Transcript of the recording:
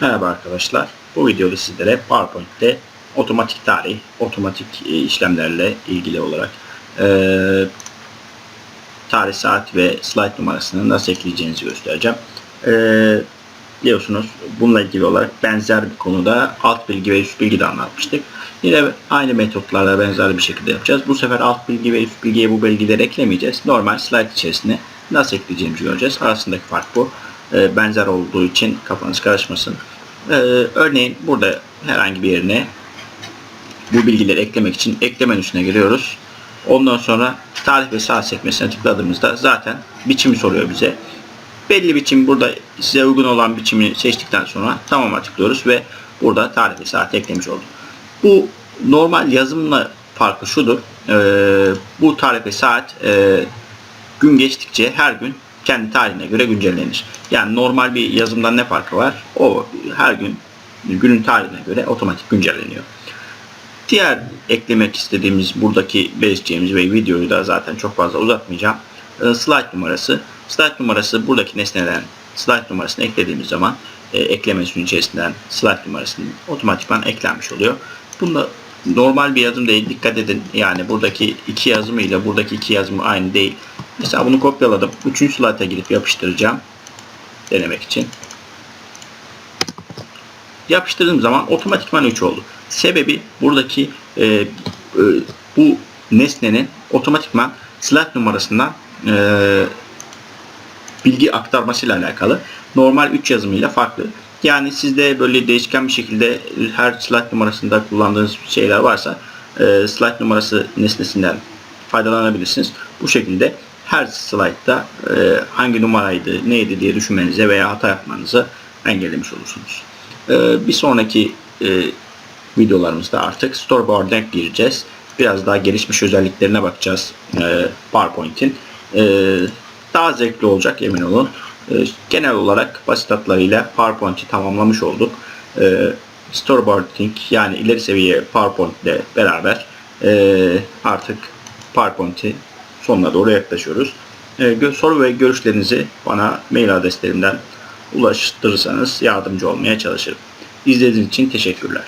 Merhaba arkadaşlar. Bu videoda sizlere PowerPoint'te otomatik tarih, otomatik e, işlemlerle ilgili olarak e, tarih, saat ve slide numarasını nasıl ekleyeceğinizi göstereceğim. E, biliyorsunuz bununla ilgili olarak benzer bir konuda alt bilgi ve üst bilgi de anlatmıştık. Yine aynı metotlarla benzer bir şekilde yapacağız. Bu sefer alt bilgi ve üst bilgiye bu bilgileri eklemeyeceğiz. Normal slide içerisine nasıl ekleyeceğimizi göreceğiz. Arasındaki fark bu. E, benzer olduğu için kafanız karışmasın. Ee, örneğin burada herhangi bir yerine bu bilgileri eklemek için ekleme menüsüne giriyoruz. Ondan sonra tarih ve saat sekmesine tıkladığımızda zaten biçimi soruyor bize. Belli biçim burada size uygun olan biçimi seçtikten sonra tamama tıklıyoruz ve burada tarih ve saat eklemiş olduk. Bu normal yazımla farkı şudur. Ee, bu tarih ve saat e, gün geçtikçe her gün kendi tarihine göre güncellenir. Yani normal bir yazımdan ne farkı var? O her gün günün tarihine göre otomatik güncelleniyor. Diğer eklemek istediğimiz buradaki belirteceğimiz ve videoyu da zaten çok fazla uzatmayacağım. Ee, Slide numarası. Slide numarası buradaki nesneden slide numarasını eklediğimiz zaman e, ekleme içerisinden slide numarasının otomatikman eklenmiş oluyor. Bunda normal bir yazım değil. Dikkat edin. Yani buradaki iki yazımı ile buradaki iki yazımı aynı değil. Mesela bunu kopyaladım. Üçüncü slide'a gidip yapıştıracağım. Denemek için. Yapıştırdığım zaman otomatikman 3 oldu. Sebebi buradaki e, e, bu nesnenin otomatikman slide numarasından e, bilgi aktarmasıyla alakalı. Normal 3 yazımıyla farklı. Yani sizde böyle değişken bir şekilde her slide numarasında kullandığınız şeyler varsa e, slide numarası nesnesinden faydalanabilirsiniz. Bu şekilde her slaytta e, hangi numaraydı, neydi diye düşünmenize veya hata yapmanızı engellemiş olursunuz. E, bir sonraki e, videolarımızda artık storyboard'a gireceğiz. Biraz daha gelişmiş özelliklerine bakacağız e, PowerPoint'in. E, daha zevkli olacak emin olun. E, genel olarak basit hatlarıyla PowerPoint'i tamamlamış olduk. E, storyboarding yani ileri seviye PowerPoint ile beraber e, artık PowerPoint'i sonuna doğru yaklaşıyoruz. E, soru ve görüşlerinizi bana mail adreslerimden ulaştırırsanız yardımcı olmaya çalışırım. İzlediğiniz için teşekkürler.